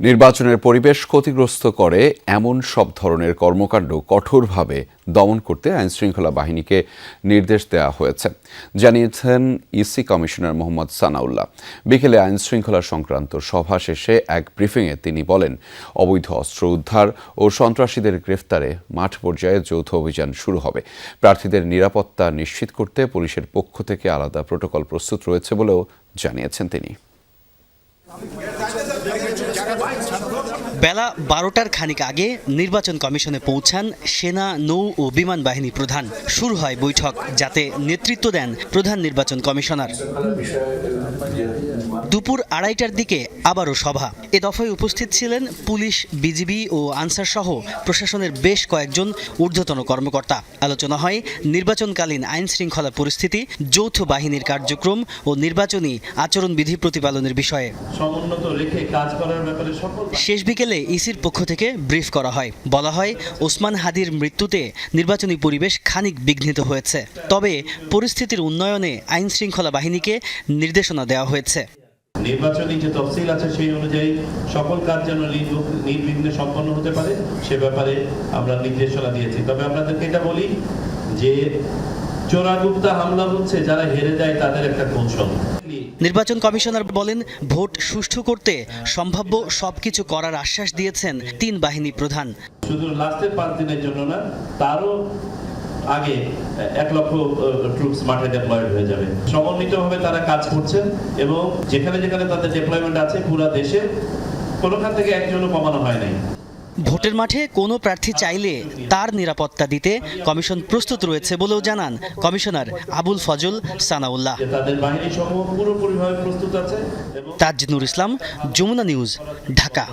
নির্বাচনের পরিবেশ ক্ষতিগ্রস্ত করে এমন সব ধরনের কর্মকাণ্ড কঠোরভাবে দমন করতে আইনশৃঙ্খলা বাহিনীকে নির্দেশ দেওয়া হয়েছে, জানিয়েছেন ইসি কমিশনার মোহাম্মদ সানাউল্লাহ। বিকেলে আইনশৃঙ্খলা সংক্রান্ত সভা শেষে এক ব্রিফিংয়ে তিনি বলেন, অবৈধ অস্ত্র উদ্ধার ও সন্ত্রাসীদের গ্রেফতারে মাঠ পর্যায়ে যৌথ অভিযান শুরু হবে। প্রার্থীদের নিরাপত্তা নিশ্চিত করতে পুলিশের পক্ষ থেকে আলাদা প্রোটোকল প্রস্তুত রয়েছে বলেও জানিয়েছেন তিনি। বেলা বারোটার খানিক আগে নির্বাচন কমিশনে পৌঁছান সেনা, নৌ ও বিমান বাহিনী প্রধান। শুরু হয় বৈঠক, যাতে নেতৃত্ব দেন প্রধান নির্বাচন কমিশনার। দুপুর আড়াইটার দিকে আবারও সভা। এ দফায় উপস্থিত ছিলেন পুলিশ, বিজিবি ও আনসার সহ প্রশাসনের বেশ কয়েকজন ঊর্ধ্বতন কর্মকর্তা। আলোচনা হয় নির্বাচনকালীন আইন শৃঙ্খলা পরিস্থিতি, যৌথ বাহিনীর কার্যক্রম ও নির্বাচনী আচরণবিধি প্রতিপালনের বিষয়ে। সমুন্নত রেখে কাজ করার ব্যাপারে শেষ বিকেলে ইসির পক্ষ থেকে ব্রিফ করা হয়। বলা হয়, ওসমান হাদির মৃত্যুতে নির্বাচনী পরিবেশ খানিক বিঘ্নিত হয়েছে। তবে পরিস্থিতির উন্নয়নে আইন শৃঙ্খলা বাহিনীকে নির্দেশনা দেওয়া হয়েছে। নির্বাচনী যে তফসিল আছে সেই অনুযায়ী সকল কাজ যেন নির্বিঘ্নে সম্পন্ন হতে পারে, সে ব্যাপারে আমরা নির্দেশনা দিয়েছি। তবে আপনাদেরকে এটা বলি যে চোরাগুপ্তা হামলা হচ্ছে যারা হেরে যায় তাদের একটা কৌশল নির্বাচন কমিশনার বলেন ভোট সুষ্ঠু করতে সম্ভাব্য সবকিছু করার আশ্বাস দিয়েছেন তিন বাহিনী প্রধান। শুধু লাস্টের পাঁচ দিনের জন্য না তারও আগে এক লক্ষ ট্রুপস মাঠে ডেপ্লয়েড হয়ে যাবে। সমন্বিতভাবে তারা কাজ করছেন এবং যেখানে যেখানে তাদের ডেপ্লয়মেন্ট আছে পুরো দেশে কোনোখান থেকে একজনও কমানো হয় নাই। ভোটের মাঠে কোনো প্রার্থী চাইলে তার নিরাপত্তা দিতে কমিশন প্রস্তুত রয়েছে বলেও জানান কমিশনার আবুল ফজল সানাউল্লাহ। তাজনুর ইসলাম যমুনা নিউজ ঢাকা।